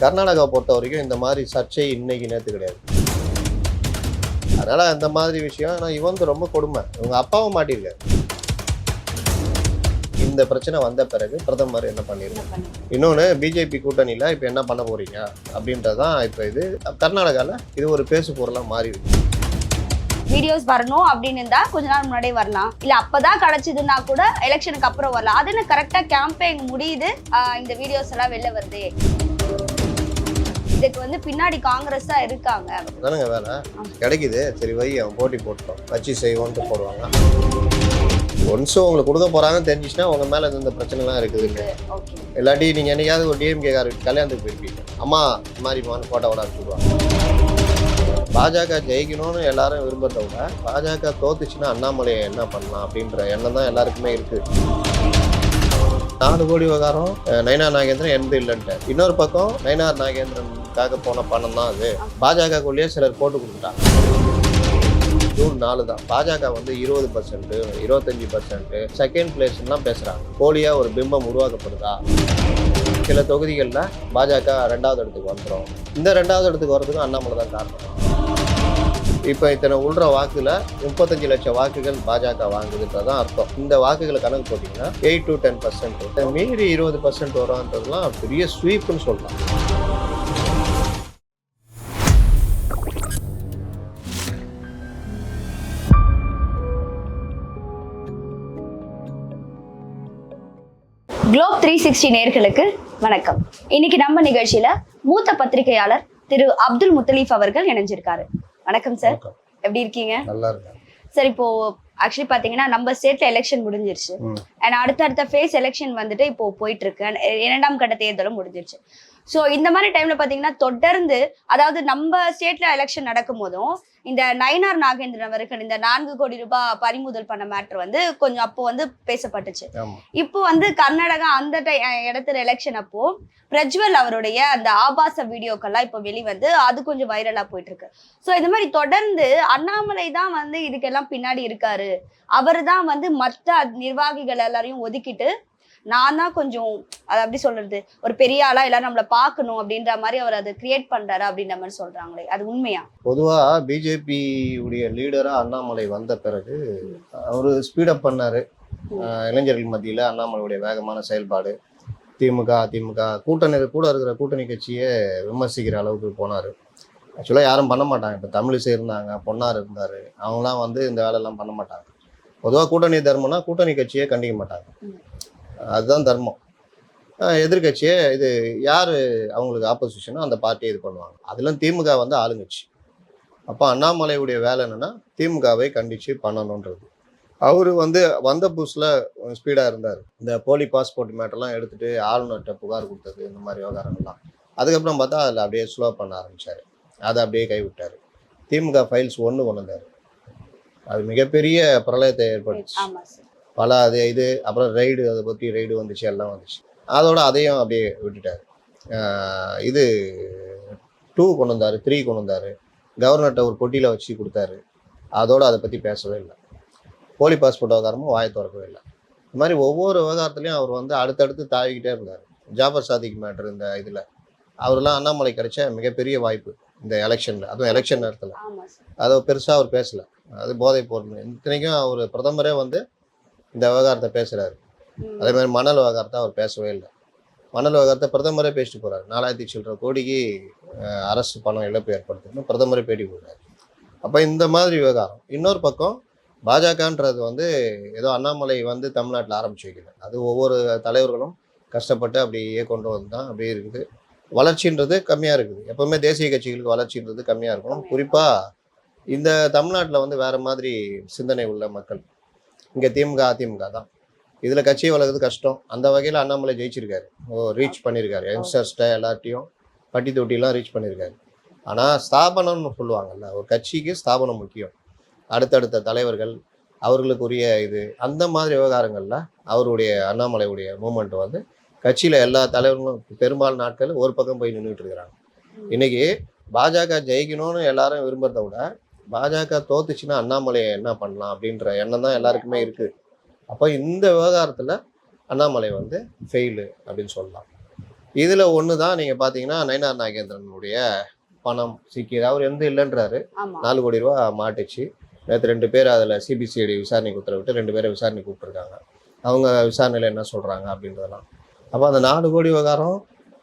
கர்நாடகாவை பொறுத்த வரைக்கும் இந்த மாதிரி சர்ச்சை இன்னைக்கு நேற்று கிடையாது. அதனால அந்த மாதிரி விஷயம் ஆனால் வந்து ரொம்ப கொடுமை. இவங்க அப்பாவும் மாட்டியிருக்காரு. இந்த பிரச்சனை வந்த பிறகு பிரதமர் என்ன பண்ணிருக்காரு? இன்னொன்று பிஜேபி கூட்டணியில் இப்போ என்ன பண்ண போறீங்க? அப்படின்றதான் இப்போ இது. கர்நாடகாவில் இது ஒரு பேசு பொருளாக மாறி இருக்கு. வீடியோஸ் வரணும் அப்படின்னு இருந்தா கொஞ்ச நாள் முன்னாடியே வரலாம். இல்ல அப்பதான் கிடைச்சதுன்னா கூட எலெக்ஷனுக்கு அப்புறம் வரலாம். அது என்ன கரெக்டா கேம்பெயின் முடியுது. இந்த வீடியோஸ் எல்லாம் வெளில வருது. இதுக்கு வந்து பின்னாடி காங்கிரஸ் தான் இருக்காங்க. தானுங்க வேலை. கிடைக்குது. சரி வை அவன் போட்டி போட்டோம் வச்சு செய்வோன்ட்டு போடுவாங்க. ஒன்ஸ் உங்களுக்கு கொடுக்க போறாங்கன்னு தெரிஞ்சிச்சுன்னா உங்க மேல இந்த பிரச்சனைலாம் இருக்குதுன்னு ஓகே இல்லாட்டி நீங்க என்னைக்காவது ஒரு டிஎம்கே கார கல்யாணத்துக்கு போயிருப்பீங்க. அம்மா இந்த மாதிரி மான போட்டோ விட சொல்லுவாங்க பாஜக ஜெயிக்கணும்னு எல்லாரும் விரும்புறத விட பாஜக தோத்துச்சுன்னா அண்ணாமலையை என்ன பண்ணலாம் அப்படின்ற எண்ணம் தான் எல்லாருக்குமே இருக்கு. நாலு கோடி விவகாரம் நயனா நாகேந்திரன் எந்த இல்லைன்ட்டு. இன்னொரு பக்கம் நயனார் நாகேந்திரனுக்காக போன பணம் தான் அது. பாஜகக்குள்ளேயே சிலர் போட்டு கொடுத்துட்டாங்க. ஜூன் நாலு தான். பாஜக வந்து இருபது பர்சன்ட் இருபத்தஞ்சி பர்சன்ட் செகண்ட் பிளேஸ்லாம் பேசுகிறாங்க போலியாக ஒரு பிம்பம் உருவாக்கப்படுதா? சில தொகுதிகளில் பாஜக ரெண்டாவது இடத்துக்கு வந்துடும் இந்த ரெண்டாவது இடத்துக்கு வர்றதுக்கும் அண்ணாமலை தான் காரணம். இப்போ இத்தனை உள்ற வாக்குல முப்பத்தஞ்சு லட்சம் வாக்குகள் பாஜக வாங்குதுன்றது தான் அர்த்தம். இந்த வாக்குகளை கணக்கு போட்டிங்கன்னா எயிட் டு டென் பர்சன்ட் மீறி இருபது பர்சன்ட் வரும்ன்றதுலாம் பெரிய ஸ்வீப்னு சொல்லலாம். த்ரீ சிக்ஸ்டி நேர்களுக்கு வணக்கம். இன்னைக்கு நம்ம நிகழ்ச்சியில மூத்த பத்திரிகையாளர் திரு அப்துல் முத்தலீஃப் அவர்கள் இணைஞ்சிருக்காரு. வணக்கம் சார். எப்படி இருக்கீங்க? நல்லா சார் இப்போ ஆக்சுவலி பாத்தீங்கன்னா நம்ம ஸ்டேட்ல எலெக்ஷன் முடிஞ்சிருச்சு. அண்ட் அடுத்தடுத்த ஃபேஸ் எலெக்ஷன் வந்துட்டு இப்போ போயிட்டு இருக்கு. இரண்டாம் கட்ட தேர்தலும் முடிஞ்சிருச்சு. ஸோ இந்த மாதிரி டைம்ல பாத்தீங்கன்னா தொடர்ந்து அதாவது நம்ம ஸ்டேட்ல எலெக்ஷன் நடக்கும் போதும் இந்த நயினார் நாகேந்திரன் அவர்கள் இந்த நான்கு கோடி ரூபாய் பறிமுதல் பண்ண மேட்ரு வந்து கொஞ்சம் அப்போ வந்து பேசப்பட்டுச்சு. இப்போ வந்து கர்நாடகா அந்த இடத்துல எலெக்ஷன் அப்போ பிரஜ்வல் அவருடைய அந்த ஆபாச வீடியோக்கெல்லாம் இப்போ வெளிவந்து அது கொஞ்சம் வைரலா போயிட்டு இருக்கு ஸோ இந்த மாதிரி தொடர்ந்து அண்ணாமலை தான் வந்து இதுக்கெல்லாம் பின்னாடி இருக்காரு. அவர் தான் வந்து மற்ற நிர்வாகிகள் எல்லாரையும் ஒதுக்கிட்டு நான் தான் கொஞ்சம் அது அப்படி சொல்றது ஒரு பெரிய ஆளா எல்லாரும் நம்மளை பார்க்கணும் அப்படின்ற மாதிரி அவர் அதை கிரியேட் பண்றாரு அப்படின்ற மாதிரி சொல்றாங்களே. அது உண்மையா? பொதுவாக பிஜேபி உடைய லீடராக அண்ணாமலை வந்த பிறகு அவர் ஸ்பீடப் பண்ணார். இளைஞர்கள் மத்தியில் அண்ணாமலையுடைய வேகமான செயல்பாடு. திமுக அதிமுக கூட்டணி கூட இருக்கிற கூட்டணி கட்சியை விமர்சிக்கிற அளவுக்கு போனார். ஆக்சுவலாக யாரும் பண்ண மாட்டாங்க. இப்போ தமிழிசை இருந்தாங்க பொன்னார் இருந்தார். அவங்களாம் வந்து இந்த வேலையெல்லாம் பண்ண மாட்டாங்க. பொதுவாக கூட்டணி தர்மம்னா கூட்டணி கட்சியை கண்டிக்க மாட்டாங்க. அதுதான் தர்மம். அஹ் எதிர்க்கட்சியே இது யார் அவங்களுக்கு ஆப்போசிஷனோ அந்த பார்ட்டியை இது பண்ணுவாங்க. அதிலும் திமுக வந்து ஆளுங்கட்சி. அப்போ அண்ணாமலையுடைய வேலை என்னென்னா திமுகவை கண்டித்து பண்ணணுன்றது. அவர் வந்து வந்த புதுசில் ஸ்பீடாக இருந்தார். இந்த போலி பாஸ்போர்ட் மேட்டர்லாம் எடுத்துகிட்டு ஆளுநர்கிட்ட புகார் கொடுத்தது இந்த மாதிரி விவகாரங்கள்லாம் அதுக்கப்புறம் பார்த்தா அதில் அப்படியே ஸ்லோ பண்ண ஆரம்பிச்சார். அதை அப்படியே கைவிட்டார். திமுக ஃபைல்ஸ் ஒன்று கொண்டு வந்தார். அது மிகப்பெரிய பிரளயத்தை ஏற்படுத்துச்சு. பல அது இது அப்புறம் ரைடு அதை பற்றி ரைடு வந்துச்சு எல்லாம் வந்துச்சு. அதோட அதையும் அப்படியே விட்டுட்டார். இது டூ கொண்டு வந்தார் த்ரீ கொண்டு வந்தார். கவர்னர்கிட்ட ஒரு பொட்டியில் வச்சு கொடுத்தாரு. அதோட அதை பற்றி பேசவே இல்லை. போலி பாஸ்போர்ட் விவகாரமும் வாயை திறக்கவே இல்லை. இந்த மாதிரி ஒவ்வொரு விவகாரத்துலையும் அவர் வந்து அடுத்தடுத்து தாவிக்கிட்டே இருந்தார். ஜாபர் சாதிக் மேட்ரு இந்த இதில். அவரெல்லாம் அண்ணாமலை கிடைச்ச மிகப்பெரிய வாய்ப்பு இந்த எலெக்ஷனில் அதுவும் எலெக்ஷன் நேரத்தில். அதை பெருசாக அவர் பேசல. அது போதை பொருள். இத்தனைக்கும் அவர் பிரதமரே வந்து இந்த விவகாரத்தை பேசுறாரு. ம். அதே மாதிரி மணல் விவகாரத்தை அவர் பேசவே இல்லை. மணல் விவகாரத்தை பிரதமரே பேசிட்டு போறாரு. நாலாயிரத்தி சில்லற கோடிக்கு அரசு பணம் இழப்பு ஏற்படுத்துன்னு பிரதமரே பேட்டி கொடுக்குறாரு அப்போ இந்த மாதிரி விவகாரம். இன்னொரு பக்கம் பாஜகன்றது வந்து ஏதோ அண்ணாமலை வந்து தமிழ்நாட்டில் ஆரம்பிச்சு வைக்கல அது ஒவ்வொரு தலைவர்களும் கஷ்டப்பட்டு அப்படியே கொண்டு வந்து தான் அப்படியே இருக்குது. வளர்ச்சின்றது கம்மியாக இருக்குது. எப்பவுமே தேசிய கட்சிகளுக்கு வளர்ச்சின்றது கம்மியாக இருக்கும் குறிப்பாக இந்த தமிழ்நாட்டில் வந்து வேற மாதிரி சிந்தனை உள்ள மக்கள் இங்கே திமுக அதிமுக தான். இதில் கட்சி வளர்க்குறது கஷ்டம். அந்த வகையில் அண்ணாமலை ஜெயிச்சிருக்காரு. ஓ ரீச் பண்ணியிருக்காரு யங்ஸ்டர்ஸ்ட்டை எல்லார்ட்டையும் பட்டி தொட்டிலாம் ரீச் பண்ணியிருக்காரு ஆனால் ஸ்தாபனம்னு சொல்லுவாங்கல்ல ஒரு கட்சிக்கு ஸ்தாபனம் முக்கியம். அடுத்தடுத்த தலைவர்கள் அவர்களுக்குரிய இது அந்த மாதிரி விவகாரங்களில் அவருடைய அண்ணாமலையுடைய மூமெண்ட் வந்து கட்சியில் எல்லா தலைவர்களும் பெரும்பாலும் நாட்கள் ஒரு பக்கம் போய் நின்றுட்டு இருக்கிறாங்க. இன்னைக்கு பாஜக ஜெயிக்கணும்னு எல்லாரும் விரும்புறத விட பாஜக தோத்துச்சுன்னா அண்ணாமலையை என்ன பண்ணலாம் அப்படின்ற எண்ணம் தான் எல்லாருக்குமே இருக்கு. அப்போ இந்த விவகாரத்தில் அண்ணாமலை வந்து ஃபெயிலு அப்படின்னு சொல்லலாம். இதில் ஒன்று தான் நீங்கள் பார்த்தீங்கன்னா நயனார் நாகேந்திரனுடைய பணம் சிக்கியது அவர் எந்த இல்லைன்றாரு. நாலு கோடி ரூபா மாட்டுச்சு. நேற்று ரெண்டு பேர் அதில் சிபிசிஐடி விசாரணைக்கு உத்தரவிட்டு ரெண்டு பேரை விசாரணைக்கு கூப்பிட்டுருக்காங்க. அவங்க விசாரணையில் என்ன சொல்கிறாங்க அப்படின்றதெல்லாம். அப்போ அந்த நாலு கோடி விவகாரம்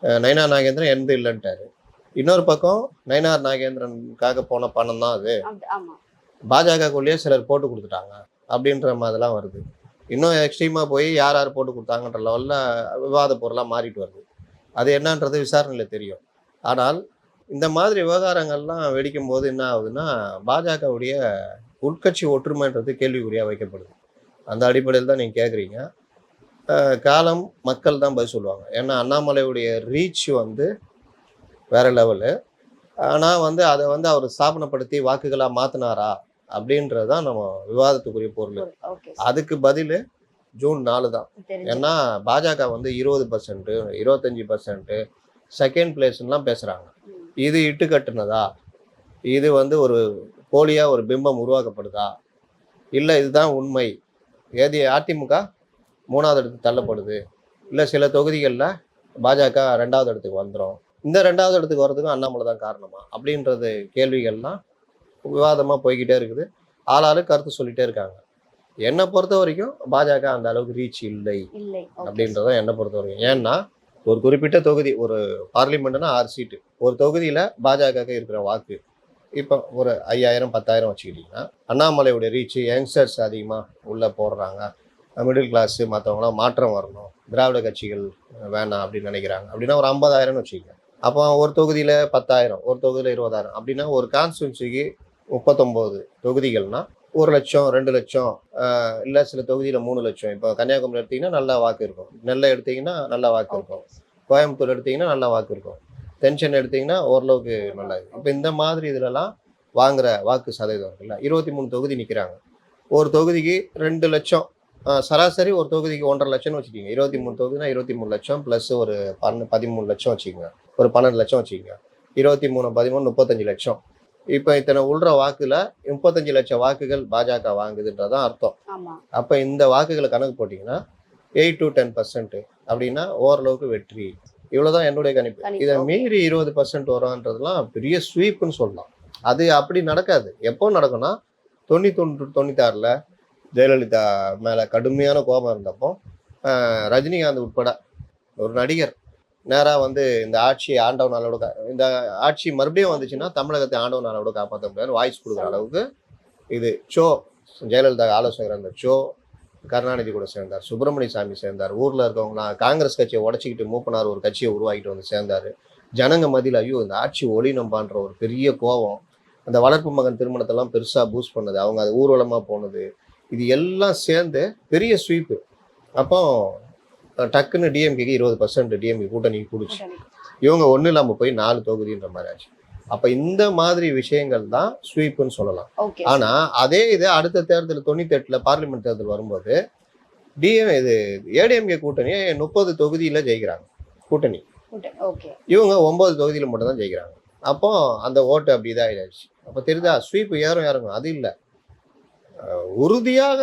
அஹ், நயனார் நாகேந்திரன் எந்த இல்லைன்ட்டாரு. இன்னொரு பக்கம் நயனார் நாகேந்திரனுக்காக போன பணம் தான் அது. பாஜகக்குள்ளேயே சிலர் போட்டு கொடுத்துட்டாங்க. அப்படின்ற மாதிரிலாம் வருது. இன்னும் எக்ஸ்ட்ரீமாக போய் யார் யார் போட்டு கொடுத்தாங்கன்ற லெவலில் விவாத பொருளாக மாறிட்டு வருது. அது என்னன்றது விசாரணையில் தெரியும். ஆனால் இந்த மாதிரி விவகாரங்கள்லாம் வெடிக்கும் போது என்ன ஆகுதுன்னா பாஜகவுடைய உட்கட்சி ஒற்றுமைன்றது கேள்விக்குறியாக வைக்கப்படுது. அந்த அடிப்படையில் தான் நீங்கள் கேட்குறீங்க காலம் மக்கள் தான் பதில் சொல்லுவாங்க. ஏன்னா அண்ணாமலையுடைய ரீச் வந்து வேற லெவலு ஆனால் வந்து அதை வந்து அவர் ஸ்தாபனப்படுத்தி வாக்குகளாக மாற்றினாரா அப்படின்றது தான் நம்ம விவாதத்துக்குரிய பொருள். அதுக்கு பதில் ஜூன் நாலு தான். ஏன்னா பாஜக வந்து இருபது பர்சன்ட்டு இருபத்தஞ்சி பர்சன்ட்டு செகண்ட் பிளேஸ்லாம் பேசுகிறாங்க. இது இட்டு கட்டுனதா? இது வந்து ஒரு போலியாக ஒரு பிம்பம் உருவாக்கப்படுதா? இல்லை இதுதான் உண்மை. ஏதி அதிமுக மூணாவது இடத்துக்கு தள்ளப்படுது. இல்லை சில தொகுதிகளில் பாஜக ரெண்டாவது இடத்துக்கு வந்துடும் இந்த ரெண்டாவது இடத்துக்கு வர்றதுக்கும் அண்ணாமலை தான் காரணமா? அப்படின்றது கேள்விகள்லாம் விவாதமாக போய்கிட்டே இருக்குது. ஆளாளு கருத்து சொல்லிட்டே இருக்காங்க. என்னை பொறுத்த வரைக்கும் பாஜக அந்த அளவுக்கு ரீச் இல்லை. அப்படின்றத என்னை பொறுத்த வரைக்கும். ஏன்னா ஒரு குறிப்பிட்ட தொகுதி ஒரு பார்லிமெண்ட்னா ஆறு சீட்டு ஒரு தொகுதியில் பாஜகவுக்கு இருக்கிற வாக்கு இப்போ ஒரு ஐயாயிரம் பத்தாயிரம் வச்சுக்கிட்டிங்கன்னா அண்ணாமலையுடைய ரீச் யங்ஸ்டர்ஸ் அதிகமாக உள்ளே போடுறாங்க. மிடில் கிளாஸு மற்றவங்களாம் மாற்றம் வரணும். திராவிட கட்சிகள் வேணாம் அப்படின்னு நினைக்கிறாங்க. அப்படின்னா ஒரு ஐம்பதாயிரம்னு வச்சுக்கோங்க. அப்போ ஒரு தொகுதியில் பத்தாயிரம் ஒரு தொகுதியில் இருபதாயிரம் அப்படின்னா ஒரு கான்ஸ்டியூன்சிக்கு முப்பத்தொம்போது தொகுதிகள்னா ஒரு லட்சம் ரெண்டு லட்சம் இல்லை சில தொகுதியில் மூணு லட்சம். இப்போ கன்னியாகுமரி எடுத்தீங்கன்னா நல்ல வாக்கு இருக்கும். நெல்லை எடுத்தீங்கன்னா நல்ல வாக்கு இருக்கும். கோயம்புத்தூர் எடுத்தீங்கன்னா நல்ல வாக்கு இருக்கும். தென்சென்னை எடுத்தீங்கன்னா ஓரளவுக்கு நல்லா இருக்கு இப்போ இந்த மாதிரி இதுலலாம் வாங்குற வாக்கு சதவீதம் இருக்குல்ல. இருபத்தி மூணு தொகுதி நிற்கிறாங்க ஒரு தொகுதிக்கு ரெண்டு லட்சம் சராசரி ஒரு தொகுதிக்கு ஒன்றரை லட்சம்னு வச்சுக்கிங்க. இருபத்தி மூணு தொகுதினா இருபத்தி மூணு லட்சம் ப்ளஸ் ஒரு பன்ன பதிமூணு லட்சம் வச்சுக்கோங்க. ஒரு பன்னெண்டு லட்சம் வச்சுக்கோங்க. இருபத்தி மூணு பதிமூணு முப்பத்தஞ்சு லட்சம். இப்போ இத்தனை உள்ற வாக்குல முப்பத்தஞ்சு லட்சம் வாக்குகள் பாஜக வாங்குதுன்றதான் அர்த்தம். அப்போ இந்த வாக்குகளை கணக்கு போட்டிங்கன்னா எயிட் டு டென் பர்சன்ட் அப்படின்னா ஓரளவுக்கு வெற்றி. இவ்வளவுதான் என்னுடைய கணிப்பு. இதை மீறி இருபது பர்சன்ட் வரும்ன்றதுலாம் பெரிய ஸ்வீப்னு சொல்லலாம். அது அப்படி நடக்காது. எப்போ நடக்கும்னா தொண்ணூத்தொன்று தொண்ணூத்தாறில் ஜெயலலிதா மேலே கடுமையான கோபம் இருந்தப்போ ரஜினிகாந்த் உட்பட ஒரு நடிகர் நேராக வந்து இந்த ஆட்சியை ஆண்டவன் இந்த ஆட்சி மறுபடியும் வந்துச்சுன்னா தமிழகத்தை ஆண்டவனாலோட காப்பாற்ற முடியாது. வாய்ஸ் கொடுக்குற அளவுக்கு இது ஷோ ஜெயலலிதா ஆலோசகர் அந்த ஷோ கருணாநிதி கூட சேர்ந்தார் சுப்பிரமணிய சாமி சேர்ந்தார் ஊரில் இருக்கவங்களாம் காங்கிரஸ் கட்சியை உடச்சிக்கிட்டு மூப்பனார் ஒரு கட்சியை உருவாக்கிட்டு வந்து சேர்ந்தார். ஜனங்க மதியில் ஐயோ இந்த ஆட்சி ஒளிநம்பான்ற ஒரு பெரிய கோபம் அந்த வளர்ப்பு மகன் திருமணத்தெல்லாம் பெருசாக பூஸ்ட் பண்ணது அவங்க அது ஊர்வலமாக போனது இது எல்லாம் சேர்ந்து பெரிய ஸ்வீப்பு அப்போ டக்குன்னு டிஎம்கேக்கு இருபது பர்சன்ட் டிஎம்கே கூட்டணி கொடுச்சு. இவங்க ஒன்றும் இல்லாமல் போய் நாலு தொகுதின்ற மாதிரி ஆச்சு. அப்போ இந்த மாதிரி விஷயங்கள் தான் ஸ்வீப்புன்னு சொல்லலாம். ஓகே ஆனா அதே இது அடுத்த தேர்தல் தொண்ணூத்தி எட்டுல பார்லிமெண்ட் தேர்தல் வரும்போது டிஎம் இது ஏடிஎம்கே கூட்டணி முப்பது தொகுதியில ஜெயிக்கிறாங்க. கூட்டணி. இவங்க ஒன்பது தொகுதியில மட்டும் தான் ஜெயிக்கிறாங்க. அப்போ அந்த ஓட்டு அப்படி இதாகிடுச்சு அப்போ தெரியுதா ஸ்வீப் ஏறும் இறங்கும் அது இல்லை. உறுதியாக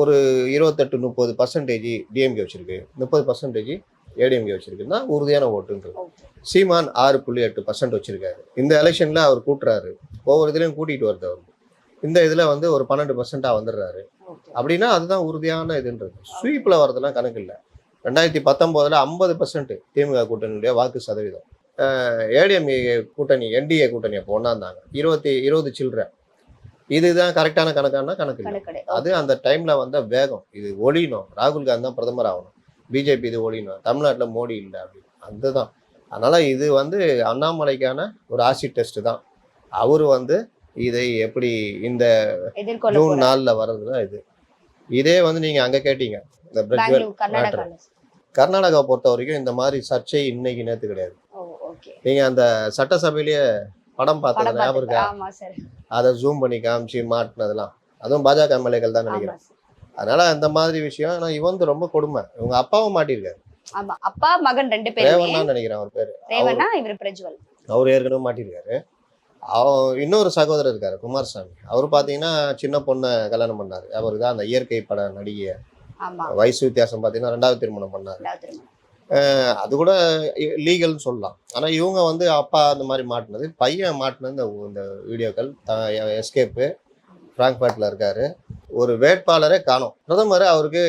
ஒரு இருபத்தெட்டு முப்பது பர்சன்டேஜ் டிஎம்கே வச்சிருக்கு. முப்பது பர்சன்டேஜ் ஏடிஎம்கே வச்சிருக்குன்னா உறுதியான ஓட்டுன்றது. சீமான் ஆறு புள்ளி எட்டு பர்சன்ட் வச்சிருக்காரு. இந்த எலெக்ஷன்ல அவர் கூட்டுறாரு. ஒவ்வொரு இதுலயும் கூட்டிட்டு வருது அவர். இந்த இதுல வந்து ஒரு பன்னெண்டு பர்சன்டா வந்துடுறாரு. அப்படின்னா அதுதான் உறுதியான இதுன்றது. ஸ்வீப்ல வரதெல்லாம் கணக்கு இல்லை. ரெண்டாயிரத்தி பத்தொன்பதுல ஐம்பது பர்சன்ட் திமுக கூட்டணியுடைய வாக்கு சதவீதம். ஏடிஎம்ஏ கூட்டணி என்டிஏ கூட்டணி அப்போ ஒன்னாந்தாங்க இருபத்தி இருபது சில்லற. இதுதான் கரெக்டான கணக்கானா கணக்கு இல்லை. அது அந்த டைம்ல வந்த வேகம். இது ஒழியணும் ராகுல் காந்தி தான் பிரதமர் ஆகணும். பிஜேபி இது ஒழியணும் தமிழ்நாட்டுல மோடி இல்லை அப்படின்னு. அதுதான். அதனால இது வந்து அண்ணாமலைக்கான ஒரு ஆசிட் டெஸ்ட் தான். அவர் வந்து இதை எப்படி இந்த ஜூன். நாலில் வர்றது தான் இது. இதே வந்து நீங்க அங்க கேட்டீங்க இந்த பிரஜ்வல் கர்நாடகாவை பொறுத்த வரைக்கும் இந்த மாதிரி சர்ச்சை இன்னைக்கு நேத்து கிடையாது. நீங்க அந்த சட்டசபையிலேயே படம் பார்த்தது ஞாபகம் இருக்கா? அதை ஜூம் பண்ணி காமிச்சு மாட்டினதெல்லாம். அதுவும் பாஜக எம்எல்ஏக்கள் தான் நினைக்கிறேன். அதனால அந்த மாதிரி விஷயம் ஆனா இவன் வந்து ரொம்ப கொடுமை. இவங்க அப்பாவும் மாட்டியிருக்காரு. ஆமா அப்பா மகன் ரெண்டு பேருமே. ரேவன் தான் நினைக்கிறேன் அவர் பேரு. ரேவனா இவர் பிரஜ்வல். அவர் ஏற்கனவே மாட்டியிருக்காரு. அவன் இன்னொரு சகோதரர் இருக்காரு குமாரசாமி. அவர் பார்த்தீங்கன்னா சின்ன பொண்ணை கல்யாணம் பண்ணாரு. அவருக்கு தான் அந்த இயற்கை பட நடிகை. வயசு வித்தியாசம் பார்த்தீங்கன்னா ரெண்டாவது திருமணம் பண்ணாரு. அது கூட லீகல்னு சொல்லலாம். ஆனால் இவங்க வந்து அப்பா அந்த மாதிரி மாட்டினது பையன் மாட்டினது இந்த வீடியோக்கள் எஸ்கேப்பு ஃப்ராங்க்ஃபர்ட்டில் இருக்காரு. ஒரு வேட்பாளரே காணோம். பிரதமர் அவருக்கு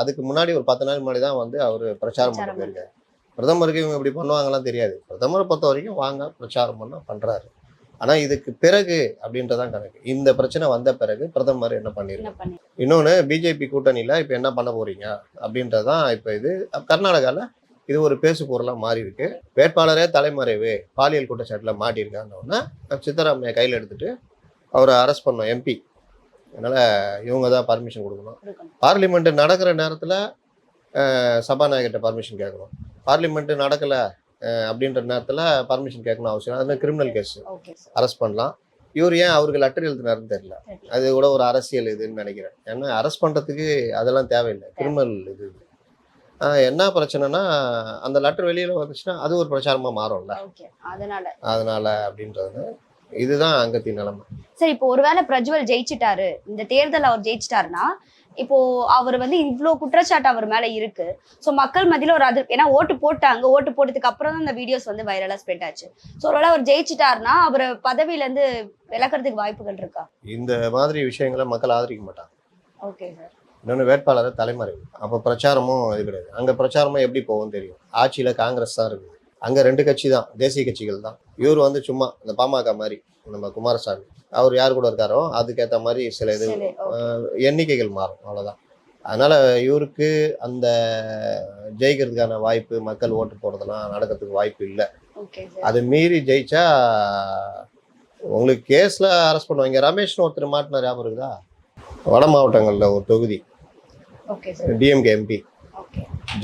அதுக்கு முன்னாடி ஒரு பத்து நாள் முன்னாடி தான் வந்து அவர் பிரச்சாரம் பண்ண போயிருக்காரு. பிரதமருக்கு இவங்க இப்படி பண்ணுவாங்கலாம் தெரியாது. பிரதமரை பொறுத்த வரைக்கும் வாங்க பிரச்சாரம் பண்ண பண்ணுறாரு ஆனால் இதுக்கு பிறகு அப்படின்றதான் கணக்கு. இந்த பிரச்சனை வந்த பிறகு பிரதமர் என்ன பண்ணிருக்காரு? என்ன பண்ணி? இன்னொன்று பிஜேபி கூட்டணியில் இப்போ என்ன பண்ண போறீங்க? அப்படின்றது தான் இப்போ இது. கர்நாடகாவில் இது ஒரு பேசு பொருளாக மாறி இருக்கு வேட்பாளரே தலைமறைவு பாலியல் குற்றச்சாட்டில் மாட்டியிருக்காங்கன்னு சித்தராமையா கையில் எடுத்துட்டு அவரை அரெஸ்ட் பண்ணோம் எம்பி அதனால் இவங்க தான் பர்மிஷன் கொடுக்கணும். கொடுக்கணும். பார்லிமெண்ட் நடக்கிற நேரத்தில் சபாநாயகர்கிட்ட பர்மிஷன் கேட்கணும். பார்லிமெண்ட் நடக்கலை அப்படின்ற நேரத்தில் பர்மிஷன் கேட்கணும் அவசியம். அது கிரிமினல் கேஸ் அரெஸ்ட் பண்ணலாம். இவர் ஏன் அவருக்கு லெட்டர் எழுதினாருன்னு தெரியல. அது கூட ஒரு அரசியல் இதுன்னு நினைக்கிறேன். ஏன்னா அரெஸ்ட் பண்ணுறதுக்கு அதெல்லாம் தேவையில்லை. கிரிமினல் இது. என்ன பிரச்சனைனா அந்த லெட்டர் வெளியில் வந்துச்சுன்னா அது ஒரு பிரச்சாரமாக மாறும்ல. அதனால. அப்படின்றது. இதுதான் அங்கத்தின் நிலைமை. சரி இப்போ ஒருவேளை பிரஜ்வல் ஜெயிச்சிட்டாரு. இந்த தேர்தல் அவர் ஜெயிச்சிட்டாருன்னா இப்போ அவர் வந்து இவ்ளோ குற்றச்சாட்டு அவர் மேல இருக்கு. சோ மக்கள் மத்தியில ஒரு அது ஏன்னா ஓட்டு போட்டாங்க ஓட்டு போட்டதுக்கு அப்புறம் தான் இந்த வீடியோஸ் வந்து வைரலா ஸ்ப்ரெட் ஆச்சு. சோ ஒருவேளை அவர் ஜெயிச்சிட்டாருன்னா அவர் பதவியில இருந்து வாய்ப்புகள் இருக்கா? இந்த மாதிரி விஷயங்களை மக்கள் ஆதரிக்க மாட்டாங்க. ஓகே சார் இன்னொன்று வேட்பாளர் தலைமறைவு. அப்போ பிரச்சாரமும் இது கிடையாது. அங்கே பிரச்சாரமும் எப்படி போகும் தெரியும். ஆட்சியில் காங்கிரஸ் தான் இருக்குது. அங்கே ரெண்டு கட்சி தான் தேசிய கட்சிகள் தான். இவர் வந்து சும்மா இந்த பாமக மாதிரி நம்ம குமாரசாமி. அவர் யார் கூட இருக்காரோ அதுக்கேற்ற மாதிரி சில இது எண்ணிக்கைகள் மாறும் அவ்வளோதான் அதனால் இவருக்கு அந்த ஜெயிக்கிறதுக்கான வாய்ப்பு மக்கள் ஓட்டு போடுறதெல்லாம் நடக்கிறதுக்கு வாய்ப்பு இல்லை. அது மீறி ஜெயிச்சா உங்களுக்கு கேஸில் அரெஸ்ட் பண்ணுவாங்க. ரமேஷ்னு ஒருத்தர் மாட்டினார் ஞாபகம் இருக்குதா? வட மாவட்டங்களில் ஒரு தொகுதி. டிஎம்கே எம்பி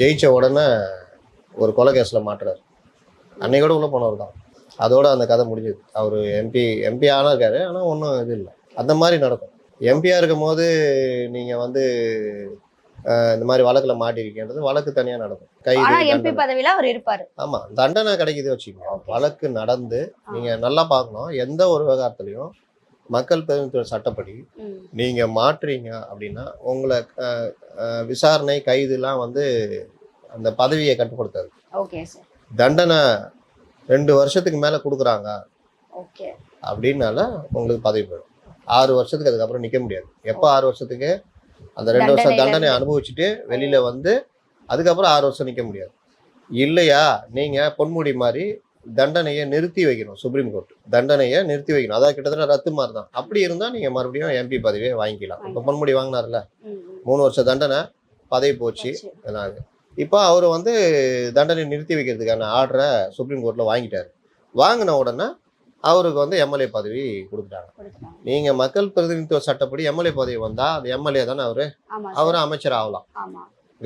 ஜெயிச்ச உடனே ஒரு கொலை கேஸில் மாட்டுறாரு. அன்னையோட உள்ள போனவர் தான். அதோட அந்த கதை முடிஞ்சது. அவர் எம்பி எம்பி ஆனால் இருக்காரு ஆனால் ஒன்றும் இது இல்லை. அந்த மாதிரி நடக்கும். எம்பியாக இருக்கும் போது நீங்கள் வந்து இந்த மாதிரி வழக்கில் மாட்டிருக்கின்றது வழக்கு தனியாக நடக்கும். ஆனா கைது எம்பி பதவியில அவர் இருப்பாரு. ஆமாம் தண்டனை கிடைக்குது வச்சுக்கோங்க. வழக்கு நடந்து. நீங்கள் நல்லா பார்க்கணும். எந்த ஒரு விவகாரத்துலையும் மக்கள் பிரதிநிதித்துவ சட்டப்படி. நீங்கள் மாற்றுறீங்க அப்படின்னா உங்களை விசாரணை கைதுலாம் வந்து அந்த பதவியை கட்டுப்படுத்தாது. Okay sir. தண்டனை ரெண்டு வருஷத்துக்கு மேலே கொடுக்குறாங்க. அப்படின்னால உங்களுக்கு பதவி போயிடும். ஆறு வருஷத்துக்கு அதுக்கப்புறம் நிற்க முடியாது. எப்போ ஆறு வருஷத்துக்கு? அந்த ரெண்டு வருஷம் தண்டனை. அனுபவிச்சுட்டு வெளியில வந்து அதுக்கப்புறம் ஆறு வருஷம் நிற்க முடியாது. இல்லையா? நீங்கள் பொன்முடி மாதிரி தண்டனையை நிறுத்தி வைக்கணும் சுப்ரீம் கோர்ட் தண்டனையை நிறுத்தி வைக்கணும். அதாவது கிட்டத்தட்ட ரத்து மாதிரி தான் அப்படி இருந்தால் நீங்கள் மறுபடியும் எம்பி பதவியை வாங்கிக்கலாம். இப்போ பொன்முடி வாங்கினார்ல. மூணு வருஷம் தண்டனை பதவி போச்சு. சரி. இப்போ அவர் வந்து தண்டனை நிறுத்தி வைக்கிறதுக்கான ஆர்டரை சுப்ரீம் கோர்ட்டில் வாங்கிட்டாரு. வாங்கின உடனே அவருக்கு வந்து எம்எல்ஏ பதவி கொடுத்துட்டாங்க. கொடுத்துட்டாங்க. நீங்கள் மக்கள் பிரதிநிதித்துவ சட்டப்படி எம்எல்ஏ பதவி வந்தால் அது எம்எல்ஏ தானே அவர்? அவர் சார். அமைச்சர் ஆகலாம்.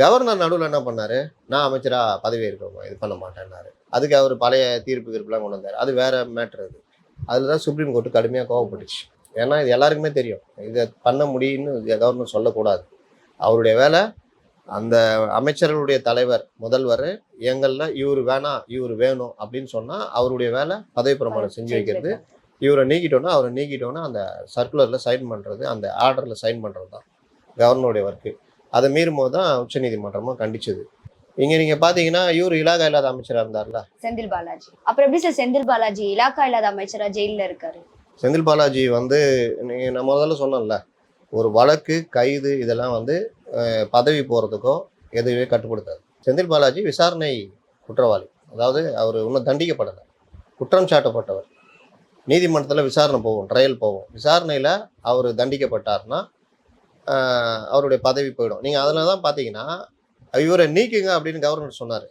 கவர்னர் நடுவில் என்ன பண்ணாரு? நான் அமைச்சரா பதவி இருக்கணும் இது பண்ண மாட்டேன்னாரு. அதுக்கு அவர் பழைய தீர்ப்பு தீர்ப்புலாம் கொண்டு வந்தார். அது வேற மேட்ரு அது. அதில் தான் சுப்ரீம் கோர்ட்டு கடுமையாக கோவப்பட்டுச்சு. ஏன்னா இது எல்லாருக்குமே தெரியும். இதை பண்ண முடியும்னு கவர்னர் சொல்லக்கூடாது. அவருடைய வேலை அந்த அமைச்சர்களுடைய தலைவர் முதல்வர் எங்களில் இவர் வேணாம் இவர் வேணும் அப்படின்னு சொன்னால் அவருடைய வேலை பதவி பிரமாணம் செஞ்சு வைக்கிறது. இவரை நீக்கிட்டோன்னா அவரை நீக்கிட்டோன்னா அந்த சர்க்குலரில் சைன் பண்ணுறது அந்த ஆர்டரில் சைன் பண்ணுறது தான் கவர்னருடைய ஒர்க்கு அதை மீறும் போது தான் உச்சநீதிமன்றமும் கண்டிச்சது. இங்கே நீங்கள் பார்த்தீங்கன்னா இவர் இலாகா இல்லாத அமைச்சராக இருந்தார்ல? செந்தில் பாலாஜி. அப்புறம் எப்படி சார் செந்தில் பாலாஜி இலாக்கா இல்லாத அமைச்சரா ஜெயில்ல இருக்காரு? செந்தில் பாலாஜி வந்து நீ- நான் முதல்ல சொன்னேன்ல ஒரு வழக்கு கைது இதெல்லாம் வந்து பதவி போகிறதுக்கோ எதுவே கட்டுப்படுத்தாது. செந்தில் பாலாஜி விசாரணை குற்றவாளி. அதாவது அவர் இன்னும் தண்டிக்கப்படலை. குற்றம் சாட்டப்பட்டவர். நீதிமன்றத்தில் விசாரணை போகும் ட்ரையல் போகும் விசாரணையில் அவர் தண்டிக்கப்பட்டார்னா அவருடைய பதவி போயிடும். நீங்கள் அதில் தான் பார்த்தீங்கன்னா இவரை நீக்குங்க அப்படின்னு கவர்னர் சொன்னார்.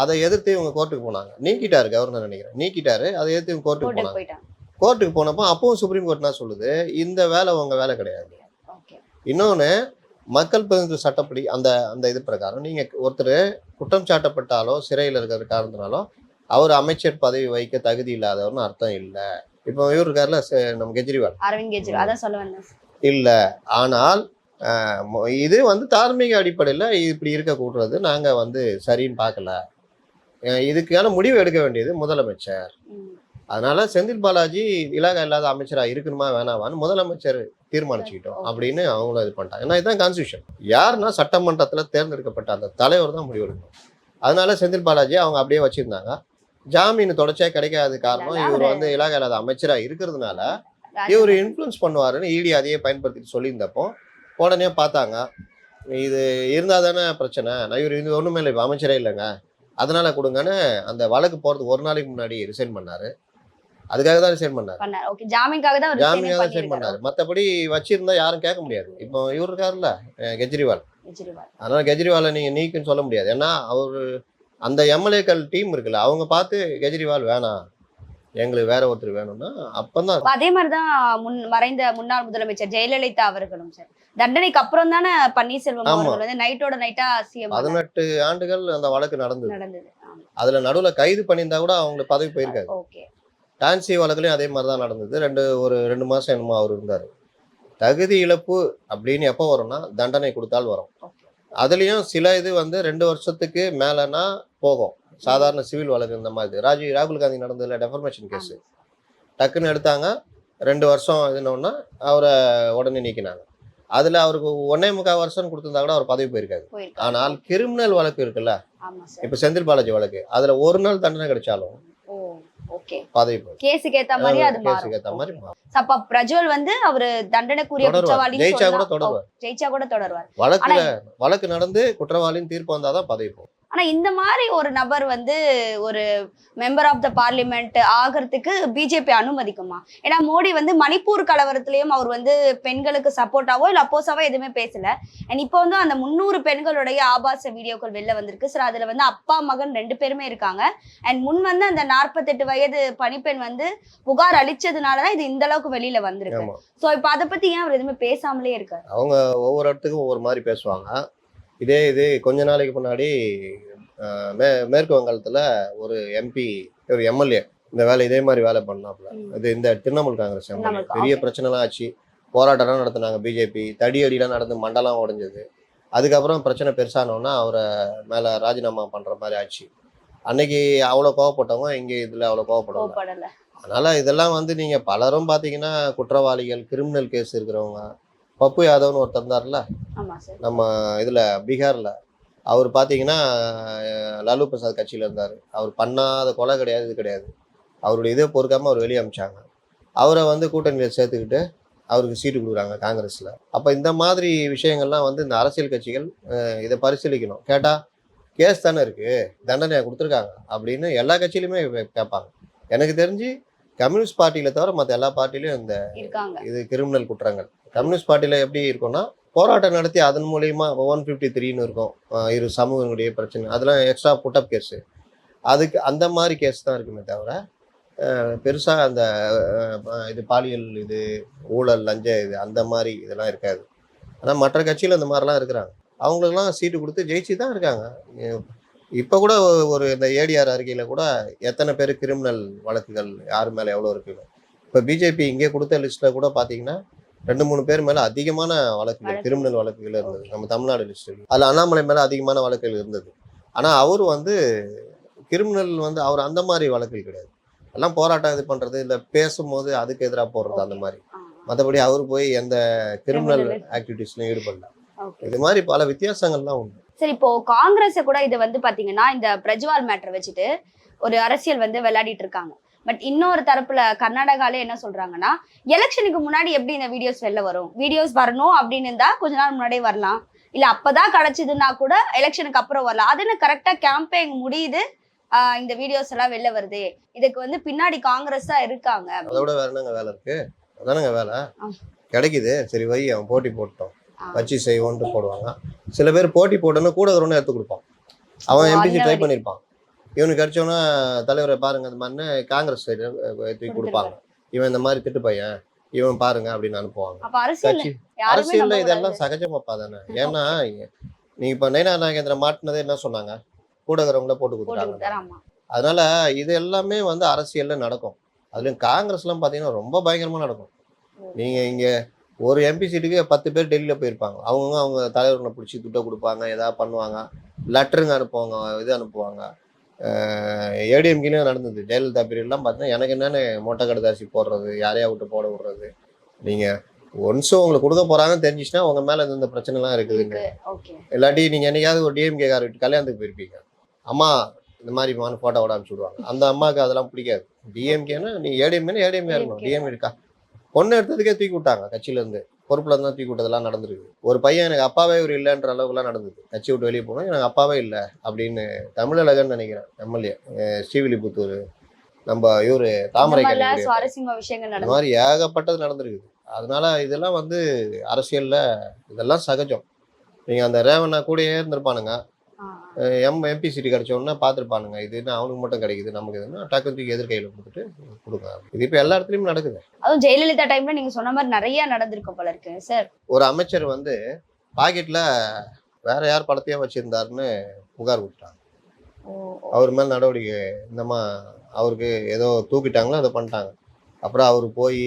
அதை எதிர்த்து இவங்க கோர்ட்டுக்கு போனாங்க. நீக்கிட்டாரு கவர்னர் நினைக்கிறேன். நீக்கிட்டாரு அதை எதிர்த்து இவங்க கோர்ட்டுக்கு போனாங்க. கோர்ட்டுக்கு போனப்போ அப்பவும் சுப்ரீம் கோர்ட் என்ன சொல்லுது? இந்த வேலை உங்க வேலை கிடையாது. இன்னொன்று மக்கள் பிரதிநிதி சட்டப்படி அந்த அந்த இது பிரகாரம் நீங்க ஒருத்தர் குற்றம் சாட்டப்பட்டாலோ சிறையில் இருக்கிற காரணத்தினாலோ அவர் அமைச்சர் பதவி வைக்க தகுதி இல்லாதவர்னு அர்த்தம் இல்லை. இப்போ இவர் இருக்கார்ல நம்ம கெஜ்ரிவால். அரவிந்த் கெஜ்ரிவால் அதான் சொல்ல வந்தேன். இல்லை. ஆனால் இது வந்து தார்மீக அடிப்படையில் இப்படி இருக்கக்கூடாது நாங்கள் வந்து சரின்னு பார்க்கல. இதுக்கான முடிவு எடுக்க வேண்டியது முதலமைச்சர். அதனால செந்தில் பாலாஜி இலாகா இல்லாத அமைச்சரா இருக்கணுமா வேணாமான்னு முதலமைச்சர் தீர்மானிச்சுக்கிட்டோம். அப்படின்னு அவங்களும் இது பண்ணிட்டாங்க. ஏன்னா இதுதான் கான்ஸ்டியூஷன் யாருன்னா சட்டமன்றத்தில் தேர்ந்தெடுக்கப்பட்ட அந்த தலைவர் தான் முடிவெடுக்கணும். அதனால செந்தில் பாலாஜி அவங்க அப்படியே வச்சிருந்தாங்க. ஜாமீன் தொடர்ச்சியாக கிடைக்காத காரணம் இவர் வந்து இலாகா இல்லாத அமைச்சரா இருக்கிறதுனால இவர் இன்ஃப்ளூயன்ஸ் பண்ணுவாருன்னு இடி அதையே பயன்படுத்திட்டு சொல்லியிருந்தப்போ உடனே பார்த்தாங்க. இது இருந்தால் தானே பிரச்சனை. நான் இவர் இது ஒன்றுமே இல்லை இப்போ அமைச்சரே இல்லைங்க. அதனால கொடுங்கன்னு அந்த வழக்கு போகிறதுக்கு ஒரு நாளைக்கு முன்னாடி ரிசைன் பண்ணாரு. அதுக்காக தான் ரிசைன் பண்ணாரு. பண்ணார். ஓகே ஜாமீனுக்காக தான் அவர் ஜாமீனாக தான் ரிசைன் பண்ணாரு. மற்றபடி வச்சிருந்தா யாரும் கேட்க முடியாது. இப்போ இவர் இருக்காருல்ல கெஜ்ரிவால். அதனால கெஜ்ரிவாலை நீங்கள் நீக்குன்னு சொல்ல முடியாது. ஏன்னா அவர் அந்த எம்எல்ஏக்கள் டீம் இருக்குல்ல அவங்க பார்த்து கெஜ்ரிவால் வேணாம். எங்களுக்கு வேற ஒருத்தர் வேணும்னா அப்பதான் அப்ப அதே மாதிரிதான் முன் மறைந்த முன்னாள் முதலமைச்சர் ஜெயலலிதா அவர்களும் சார். தண்டனைக்கு அப்புறம் தானே பன்னீர்செல்வம். அவர்கள் வந்து நைட்டோட நைட்டா சிஎம் பதினெட்டு ஆண்டுகள் அந்த வழக்கு நடந்தது. நடந்தது. அதுல நடுவுல கைது பண்ணியிருந்தா கூட அவங்களுக்கு பதவி போயிருக்காது. ஓகே. டான்சி வழக்குலையும் அதே மாதிரி தான் நடந்தது. ரெண்டு ஒரு ரெண்டு மாசம் என்னமோ அவர் இருந்தார். தகுதி இழப்பு அப்படின்னு எப்போ வரும்னா தண்டனை கொடுத்தால் வரும். அதுலயும் சில இது வந்து ரெண்டு வருஷத்துக்கு மேலனா போகும். சாதாரண சிவில் வழக்கு இந்த மாதிரி. ராஜீவ் ராகுல் காந்தி நடந்ததுல டெஃபர்மேஷன் கேஸ் டக்குன்னு எடுத்தாங்க. ரெண்டு வருஷம் இதுனோன்னா அவரை உடனே நீக்கினாங்க. அதுல அவருக்கு ஒன்னே முக்கால் வருஷம் கொடுத்திருந்தா கூட அவர் பதவி போயிருக்காது போயிருக்கு ஆனால் கிரிமினல் வழக்கு இருக்குல்ல? இப்ப செந்தில் பாலாஜி வழக்கு. அதுல ஒரு நாள் தண்டனை கிடைச்சாலும் ஓகே. பதவி கேஸுக்கு ஏத்த மாதிரி அது கேஸுக்கு ஏத்த மாதிரி. அப்ப பிரஜ்வல் வந்து அவரு தண்டனைக்குரிய. குற்றவாளி ஜெயிச்சா கூட தொடருவார். ஜெயிச்சா கூட தொடருவார். வழக்குல வழக்கு நடந்து குற்றவாளின்னு தீர்ப்பு வந்தாதான் பதவி போகும். ஆனா இந்த மாதிரி ஒரு நபர் வந்து ஒரு மெம்பர் ஆஃப் த பார்லிமெண்ட் ஆகிறதுக்கு பிஜேபி அனுமதிக்குமா? ஏன்னா மோடி வந்து மணிப்பூர் கலவரத்திலயும் அவர் வந்து பெண்களுக்கு சப்போர்ட்டாவோ இல்ல அப்போஸாவோ எதுவுமே பேசல. அண்ட் இப்போ வந்து அந்த முந்நூறு பெண்களுடைய ஆபாச வீடியோக்கள் வெளில வந்திருக்கு. சார் அதுல வந்து அப்பா மகன் ரெண்டு பேருமே இருக்காங்க. அண்ட் முன் வந்து அந்த நாற்பத்தெட்டு வயது பணிப்பெண் வந்து புகார் அளிச்சதுனாலதான் இது இந்த அளவுக்கு வெளியில வந்திருக்கு. சோ இப்ப அதை பத்தி ஏன் அவர் எதுவுமே பேசாமலே இருக்காரு? அவங்க ஒவ்வொரு இடத்துக்கும் ஒவ்வொரு மாதிரி பேசுவாங்க. இதே இது கொஞ்ச நாளைக்கு முன்னாடி மே மேற்கு வங்காளத்துல ஒரு எம்பி ஒரு எம்எல்ஏ இந்த வேலை இதே மாதிரி வேலை பண்ணாப்புல. இது இந்த திரிணாமுல் காங்கிரஸ் எம்எல்ஏ பெரிய. பிரச்சனைலாம் ஆச்சு. போராட்டம்லாம் நடத்துனாங்க பிஜேபி தடியடிலாம் நடந்து மண்டலம் உடைஞ்சது. அதுக்கப்புறம் பிரச்சனை பெருசானோன்னா அவரை மேல ராஜினாமா பண்ற மாதிரி ஆச்சு. அன்னைக்கு அவ்வளோ கோவப்பட்டவங்க இங்க இதுல அவ்வளோ கோவப்படுவாங்க அதனால இதெல்லாம் வந்து நீங்க பலரும் பாத்தீங்கன்னா குற்றவாளிகள் கிரிமினல் கேஸ் இருக்கிறவங்க பப்பு யாதவ்னு ஒருத்தர் இருந்தார்ல நம்ம இதுல பீகார்ல. அவர் பாத்தீங்கன்னா அஹ், லாலு பிரசாத் கட்சியில இருந்தார். அவர் பண்ணாத கொலை கிடையாது இது கிடையாது. அவருடைய இதை பொறுக்காம அவர் வெளியே அமிச்சாங்க. அவரை வந்து கூட்டணியில் சேர்த்துக்கிட்டு அவருக்கு சீட்டு கொடுக்குறாங்க காங்கிரஸ்ல. அப்ப இந்த மாதிரி விஷயங்கள்லாம் வந்து இந்த அரசியல் கட்சிகள் இதை பரிசீலிக்கணும். கேட்டா கேஸ் தானே இருக்கு. தண்டனையை கொடுத்துருக்காங்க. அப்படின்னு எல்லா கட்சியிலுமே கேட்பாங்க. எனக்கு தெரிஞ்சு கம்யூனிஸ்ட் பார்ட்டியில தவிர மற்ற எல்லா பார்ட்டிலையும் இந்த இது கிரிமினல் குற்றங்கள். கம்யூனிஸ்ட் பார்ட்டியில் எப்படி இருக்கும்னா போராட்டம் நடத்தி அதன் மூலயமா ஒன் ஃபிஃப்டி த்ரீன்னு இருக்கும் இரு சமூகங்களுடைய பிரச்சனை. அதெல்லாம் எக்ஸ்ட்ரா புட்டப் கேஸு அதுக்கு அந்த மாதிரி கேஸ் தான் இருக்குமே தவிர பெருசாக அந்த இது பாலியல் இது ஊழல் லஞ்ச இது அந்த மாதிரி இதெல்லாம் இருக்காது. ஆனால் மற்ற கட்சியில் இந்த மாதிரிலாம் இருக்கிறாங்க. அவங்களுக்கெல்லாம் சீட்டு கொடுத்து ஜெயிச்சு தான் இருக்காங்க. இப்போ கூட ஒரு இந்த ஏடிஆர் அறிக்கையில் கூட எத்தனை பேர் கிரிமினல் வழக்குகள் யார் மேலே எவ்வளோ இருக்குன்னு. இப்போ பிஜேபி இங்கே கொடுத்த லிஸ்ட்டில் கூட பார்த்தீங்கன்னா ரெண்டு மூணு பேர் மேலே அதிகமான வழக்குகள் வழக்கு. கிரிமினல் வழக்குகள் இருந்தது. நம்ம தமிழ்நாடு லிஸ்ட் அதில் அண்ணாமலை மேலே அதிகமான வழக்குகள் இருந்தது. ஆனால் அவர் வந்து கிரிமினல் வந்து அவர் அந்த மாதிரி வழக்குகள் கிடையாது. எல்லாம் போராட்டம் இது பண்ணுறது இல்லை பேசும்போது அதுக்கு எதிராக போடுறது அந்த மாதிரி. மற்றபடி அவர் போய் எந்த கிரிமினல். ஆக்டிவிட்டீஸ்லையும் ஈடுபடல. இது மாதிரி பல வித்தியாசங்கள்லாம் உண்டு. சரி இப்போ காங்கிரஸ் கூட இது வந்து பாத்தீங்கன்னா இந்த பிரஜ்வால் மேட்டர் வச்சுட்டு ஒரு அரசியல் வந்து விளையாடிட்டு இருக்காங்க. பட் இன்னொரு தரப்புல கர்நாடகால என்ன சொல்றாங்கன்னா எலெக்ஷனுக்கு முன்னாடி எப்படி இந்த வீடியோஸ் வெளில வரும்? வீடியோஸ் வரணும் அப்படின்னு இருந்தா கொஞ்ச நாள் முன்னாடியே வரலாம். இல்ல அப்பதான் கிடைச்சதுன்னா கூட எலெக்ஷனுக்கு அப்புறம் வரலாம். அது என்ன கரெக்டா கேம்பெயின் முடியுது? இந்த வீடியோஸ் எல்லாம் வெளில வருது. இதுக்கு வந்து பின்னாடி காங்கிரஸ் தான் இருக்காங்க. அதை விட வேற என்னங்க வேலை இருக்கு? அதானங்க வேலை. கிடைக்குது. சரி வை அவன் போட்டி போட்டோம். வச்சு செய்வோன்ட்டு போடுவாங்க. சில பேர் போட்டி போட்டோன்னு கூட ஒன்று எடுத்து கொடுப்பான். அவன் எம்பிசி ட்ரை வழி. பண்ணியிருப்பான். இவனுக்கு கிடைச்சோன்னா தலைவரை பாருங்க அந்த மாதிரி காங்கிரஸ் சைடு தூக்கி கொடுப்பாங்க. இவன் இந்த மாதிரி திட்டு பையன் இவன் பாருங்க அப்படின்னு அனுப்புவாங்க. கட்சி அரசியல்ல இதெல்லாம். சகஜமாப்பா தானே ஏன்னா நீங்க இப்ப நயனா நாகேந்திரன் மாட்டினதே என்ன சொன்னாங்க? கூட இருக்கிறவங்கள போட்டு ஆமா. அதனால இது எல்லாமே வந்து அரசியல்ல நடக்கும். அதுலயும் காங்கிரஸ்லாம் பாத்தீங்கன்னா ரொம்ப பயங்கரமா நடக்கும். நீங்க இங்க ஒரு எம்பி சீட்டுக்கு பத்து பேர் டெல்லியில போயிருப்பாங்க. அவங்கவுங்க அவங்க தலைவர்களை பிடிச்சி துட்டை கொடுப்பாங்க ஏதாவது பண்ணுவாங்க. லெட்டருங்க அனுப்புவாங்க இது அனுப்புவாங்க. ஏடிஎம்கிலையும் நடந்தது. ஜெயலலிதா பீரியட்லாம் பார்த்தீங்கன்னா எனக்கு என்னென்னு மொட்டை கடுதாசி போடுறது யாரையா விட்டு போட விடுறது. நீங்க ஒன்ஸ் உங்களுக்கு கொடுக்க போறாங்கன்னு தெரிஞ்சிச்சுன்னா உங்க மேல இந்த பிரச்சனைலாம் இருக்குதுங்க இல்லாட்டி நீங்க என்னைக்காவது ஒரு டிஎம்கே கார வீட்டு கல்யாணத்துக்கு போயிருப்பீங்க. அம்மா இந்த மாதிரி மான ஃபோட்டோவோட அனுப்பிச்சு விடுவாங்க. அந்த அம்மாவுக்கு அதெல்லாம் பிடிக்காது. டிஎம்கேனா நீ ஏடிஎம்ஏனா ஏடிஎம்ஏ இருக்கணும். DMK. டிஎம் இருக்கா? பொண்ணு எடுத்ததுக்கே தூக்கி விட்டாங்க கட்சியில இருந்து பொறுப்புல இருந்தா தூக்கி விட்டதெல்லாம் நடந்திருக்கு. ஒரு பையன் எனக்கு அப்பாவே ஒரு இல்லைன்ற அளவுக்குலாம் நடந்தது. கட்சி விட்டு வெளியே போனோம். எனக்கு அப்பாவே இல்லை அப்படின்னு தமிழழகன் நினைக்கிறேன் எம்எல்ஏ ஸ்ரீவில்லிபுத்தூர் நம்ம இவரு தாமரை இந்த மாதிரி ஏகப்பட்டது நடந்திருக்குது. அதனால இதெல்லாம் வந்து அரசியல்ல இதெல்லாம் சகஜம். நீங்க அந்த ரேவண்ணா கூடயே இருந்திருப்பானுங்க. எம் எம்பி சீட்டு கிடைச்ச உடனே பார்த்துருப்பானுங்க. இது என்ன அவனுக்கு மட்டும் கிடைக்குது. நமக்கு இதுன்னா டக்கு தூக்கி எதிர்கையில் கொடுத்துட்டு கொடுங்க. இது இப்போ எல்லா இடத்துலையும் நடக்குது. அதுவும் ஜெயலலிதா டைம்ல நீங்க சொன்ன மாதிரி நிறைய நடந்திருக்கும் போல இருக்கு சார் ஒரு அமைச்சர் வந்து பாக்கெட்ல வேற யார் படத்தையும் வச்சிருந்தாருன்னு புகார் கொடுத்தாங்க அவர் மேல் நடவடிக்கை இந்தமா அவருக்கு ஏதோ தூக்கிட்டாங்களோ அதை பண்ணிட்டாங்க. அப்புறம் அவர் போய்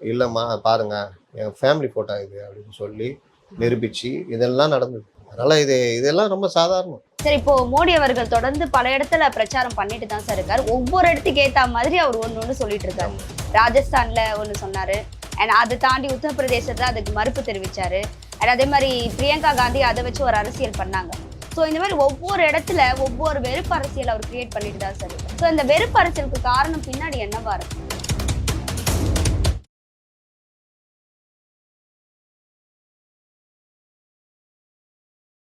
இல்லைம்மா பாருங்க என் ஃபேமிலி ஃபோட்டோ இது அப்படின்னு சொல்லி நிரூபிச்சு இதெல்லாம் நடந்தது. அதனால இது இதெல்லாம் ரொம்ப சாதாரணம். சார் இப்போ மோடி அவர்கள் தொடர்ந்து பல இடத்துல பிரச்சாரம் பண்ணிட்டு தான் சார் இருக்காரு. ஒவ்வொரு இடத்துக்கு ஏத்த மாதிரி அவர் ஒன்று ஒன்று சொல்லிட்டு இருக்காரு. ராஜஸ்தான்ல ஒண்ணு சொன்னாரு. அண்ட் அதை தாண்டி உத்தரப்பிரதேசத்துல அதுக்கு மறுப்பு தெரிவிச்சாரு. அண்ட் அதே மாதிரி பிரியங்கா காந்தி அதை வச்சு ஒரு அரசியல் பண்ணாங்க. ஸோ இந்த மாதிரி ஒவ்வொரு இடத்துல ஒவ்வொரு வெறுப்பு அரசியல் அவர் கிரியேட் பண்ணிட்டு தான் சார் ஸோ இந்த வெறுப்பு அரசியலுக்கு காரணம் பின்னாடி என்னவா இருக்கு